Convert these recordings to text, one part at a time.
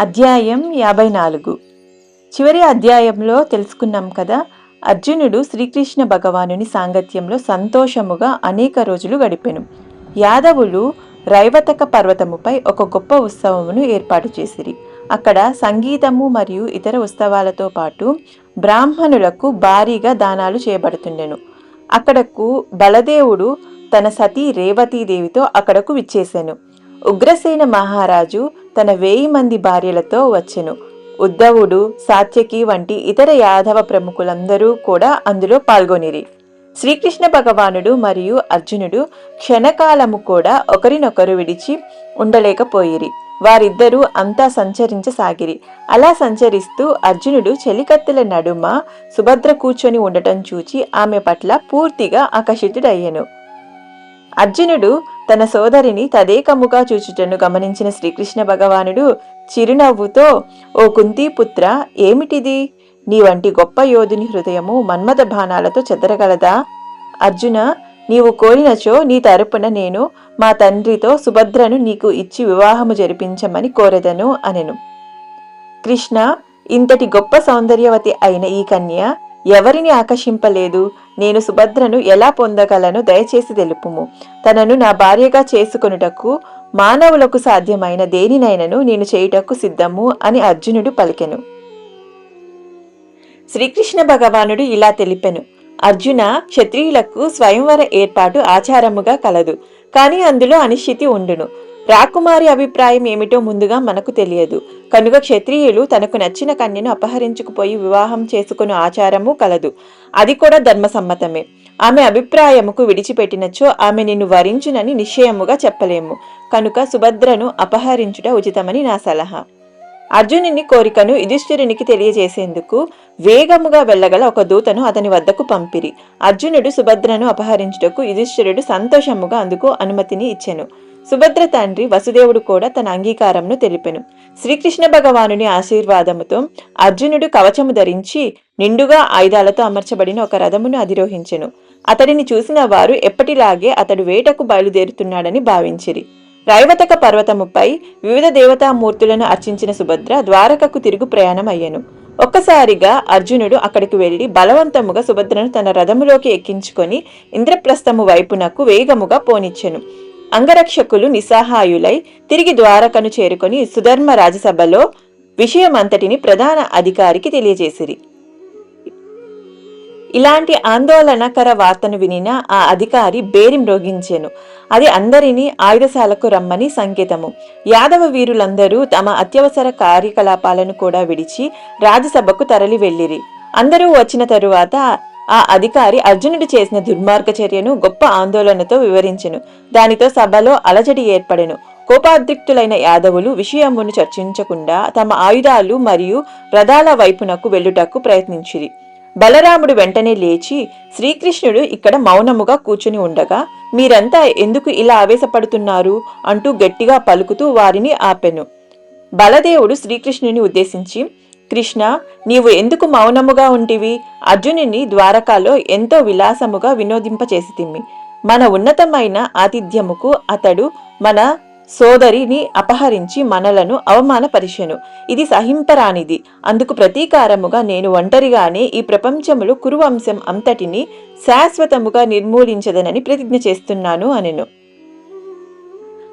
అధ్యాయం యాభై నాలుగు చివరి అధ్యాయంలో తెలుసుకున్నాం కదా అర్జునుడు శ్రీకృష్ణ భగవానుని సాంగత్యంలో సంతోషముగా అనేక రోజులు గడిపెను. యాదవులు రైవతక పర్వతముపై ఒక గొప్ప ఉత్సవమును ఏర్పాటు చేసిరి. అక్కడ సంగీతము మరియు ఇతర ఉత్సవాలతో పాటు బ్రాహ్మణులకు భారీగా దానాలు చేయబడుతుండెను. అక్కడకు బలదేవుడు తన సతీ రేవతీదేవితో అక్కడకు విచ్చేశాను ఉగ్రసేన మహారాజు తన వేయి మంది భార్యలతో వచ్చెను. ఉద్ధవుడు సాత్యకి వంటి ఇతర యాదవ ప్రముఖులందరూ కూడా అందులో పాల్గొనిరి. శ్రీకృష్ణ భగవానుడు మరియు అర్జునుడు క్షణకాలము కూడా ఒకరినొకరు విడిచి ఉండలేకపోయిరి. వారిద్దరూ అంతా సంచరించసాగిరి. అలా సంచరిస్తూ అర్జునుడు చెలికత్తెల నడుమ సుభద్ర కూర్చొని ఉండటం చూచి ఆమె పట్ల పూర్తిగా ఆకర్షితుడయ్యను. అర్జునుడు తన సోదరిని తదేకముగా చూచుటను గమనించిన శ్రీకృష్ణ భగవానుడు చిరునవ్వుతో ఓ కుంతీపుత్ర ఏమిటిది? నీ వంటి గొప్ప యోధుని హృదయము మన్మథ బాణాలతో చెదరగలదా? అర్జున నీవు కోరినచో నీ తరపున నేను మా తండ్రితో సుభద్రను నీకు ఇచ్చి వివాహము జరిపించమని కోరెదను అనెను. కృష్ణ ఇంతటి గొప్ప సౌందర్యవతి అయిన ఈ కన్య ఎవరిని ఆకర్షింపలేదు. నేను సుభద్రను ఎలా పొందగలను దయచేసి తెలుపుము. తనను నా భార్యగా చేసుకొనుటకు మానవులకు సాధ్యమైన దేనినైనను నేను చేయుటకు సిద్ధము అని అర్జునుడు పలికెను. శ్రీకృష్ణ భగవానుడు ఇలా తెలిపెను. అర్జున క్షత్రియులకు స్వయంవర ఏర్పాటు ఆచారముగా కలదు కాని అందులో అనిశ్చితి ఉండును. రాకుమారి అభిప్రాయం ఏమిటో ముందుగా మనకు తెలియదు. కనుక క్షత్రియులు తనకు నచ్చిన కన్యను అపహరించుకుపోయి వివాహం చేసుకుని ఆచారము కలదు. అది కూడా ధర్మసమ్మతమే. ఆమె అభిప్రాయముకు విడిచిపెట్టినచో ఆమె నిన్ను వరించునని నిశ్చయముగా చెప్పలేము. కనుక సుభద్రను అపహరించుట ఉచితమని నా సలహా. అర్జునుని కోరికను యుధిష్ఠిరునికి తెలియజేసేందుకు వేగముగా వెళ్ళగల ఒక దూతను అతని వద్దకు పంపిరి. అర్జునుడు సుభద్రను అపహరించుటకు యుధిష్ఠిరుడు సంతోషముగా అందుకు అనుమతిని ఇచ్చెను. సుభద్ర తండ్రి వసుదేవుడు కూడా తన అంగీకారంను తెలిపెను. శ్రీకృష్ణ భగవానుని ఆశీర్వాదముతో అర్జునుడు కవచము ధరించి నిండుగా ఆయుధాలతో అమర్చబడిన ఒక రథమును అధిరోహించెను. అతడిని చూసిన వారు ఎప్పటిలాగే అతడు వేటకు బయలుదేరుతున్నాడని భావించిరి. రైవతక పర్వతముపై వివిధ దేవతామూర్తులను అర్చించిన సుభద్ర ద్వారకకు తిరుగు ప్రయాణం అయ్యను ఒక్కసారిగా అర్జునుడు అక్కడికి వెళ్ళి బలవంతముగా సుభద్రను తన రథములోకి ఎక్కించుకొని ఇంద్రప్రస్థము వైపునకు వేగముగా పోనిచ్చెను. అంగరక్షకులు నిస్సహాయులై తిరిగి ద్వారకను చేరుకొని సుధర్మ రాజసభలో విషయమంతటిని ప్రధాన అధికారికి తెలియజేసిరి. ఇలాంటి ఆందోళనకర వార్తను వినిన ఆ అధికారి బేరిం మ్రోగించెను. అది అందరినీ ఆయుధశాలకు రమ్మని సంకేతము. యాదవ వీరులందరూ తమ అత్యవసర కార్యకలాపాలను కూడా విడిచి రాజసభకు తరలి వెళ్ళిరి. అందరూ వచ్చిన తరువాత ఆ అధికారి అర్జునుడు చేసిన దుర్మార్గ చర్యను గొప్ప ఆందోళనతో వివరించెను. దానితో సభలో అలజడి ఏర్పడెను. కోపాద్రిక్తులైన యాదవులు విషయమును చర్చించకుండా తమ ఆయుధాలు మరియు రథాల వైపునకు వెళ్ళుటకు ప్రయత్నించిరి. బలరాముడు వెంటనే లేచి శ్రీకృష్ణుడు ఇక్కడ మౌనముగా కూర్చుని ఉండగా మీరంతా ఎందుకు ఇలా ఆవేశపడుతున్నారు అంటూ గట్టిగా పలుకుతూ వారిని ఆపెను. బలదేవుడు శ్రీకృష్ణుని ఉద్దేశించి కృష్ణ నీవు ఎందుకు మౌనముగా ఉంటివి? అర్జునుని ద్వారకాలో ఎంతో విలాసముగా వినోదింపచేసితిమ్మి మన ఉన్నతమైన ఆతిథ్యముకు అతడు మన సోదరిని అపహరించి మనలను అవమానపరిచెను. ఇది సహింపరానిది. అందుకు ప్రతీకారముగా నేను ఒంటరిగానే ఈ ప్రపంచములో కురువంశం అంతటిని శాశ్వతముగా నిర్మూలించదనని ప్రతిజ్ఞ చేస్తున్నాను అనెను.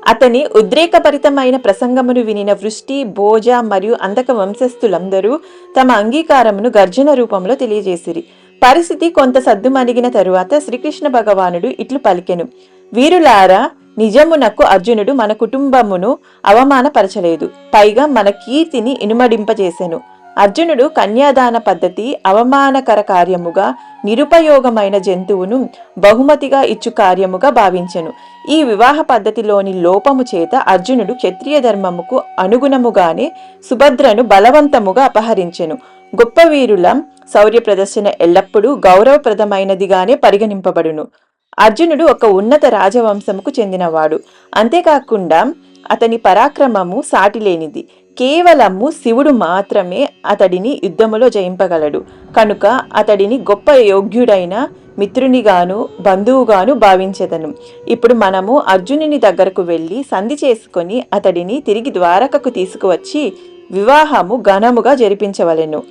అతని ఉద్రేకభరితమైన ప్రసంగమును వినిన వృష్టి భోజ మరియు అంతక వంశస్థులందరూ తమ అంగీకారమును గర్జన రూపంలో తెలియజేసిరి. పరిస్థితి కొంత సద్దుమణిగిన తరువాత శ్రీకృష్ణ భగవానుడు ఇట్లు పలికెను. వీరులారా నిజమునకు అర్జునుడు మన కుటుంబమును అవమానపరచలేదు. పైగా మన కీర్తిని ఇనుమడింపజేసెను. అర్జునుడు కన్యాదాన పద్ధతి అవమానకర కార్యముగా నిరుపయోగమైన జంతువును బహుమతిగా ఇచ్చు కార్యముగా భావించెను. ఈ వివాహ పద్ధతిలోని లోపము చేత అర్జునుడు క్షత్రియ ధర్మముకు అనుగుణముగానే సుభద్రను బలవంతముగా అపహరించెను. గొప్ప వీరుల శౌర్య ప్రదర్శన ఎల్లప్పుడూ గౌరవప్రదమైనదిగానే పరిగణింపబడును. అర్జునుడు ఒక ఉన్నత రాజవంశముకు చెందినవాడు. అంతేకాకుండా అతని పరాక్రమము సాటిలేనిది. కేవలము శివుడు మాత్రమే అతడిని యుద్ధములో జయింపగలడు. కనుక అతడిని గొప్ప యోగ్యుడైన మిత్రునిగాను బంధువుగాను భావించెదను. ఇప్పుడు మనము అర్జునుని దగ్గరకు వెళ్ళి సంధి చేసుకొని అతడిని తిరిగి ద్వారకకు తీసుకువచ్చి వివాహము ఘనముగా జరిపించవలెను.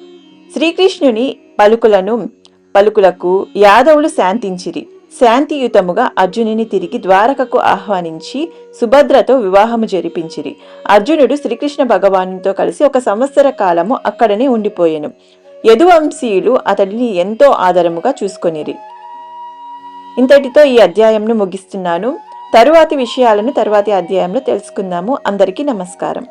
శ్రీకృష్ణుని పలుకులను పలుకులకు యాదవులు శాంతించిరి. శాంతియుతముగా అర్జునుని తిరిగి ద్వారకకు ఆహ్వానించి సుభద్రతో వివాహము జరిపించిరి. అర్జునుడు శ్రీకృష్ణ భగవానుతో కలిసి ఒక సంవత్సర కాలము అక్కడనే ఉండిపోయెను. యదువంశీయులు అతడిని ఎంతో ఆదరముగా చూసుకొనిరి. ఇంతటితో ఈ అధ్యాయంను ముగిస్తున్నాను. తరువాతి విషయాలను తరువాతి అధ్యాయంలో తెలుసుకుందాము. అందరికీ నమస్కారం.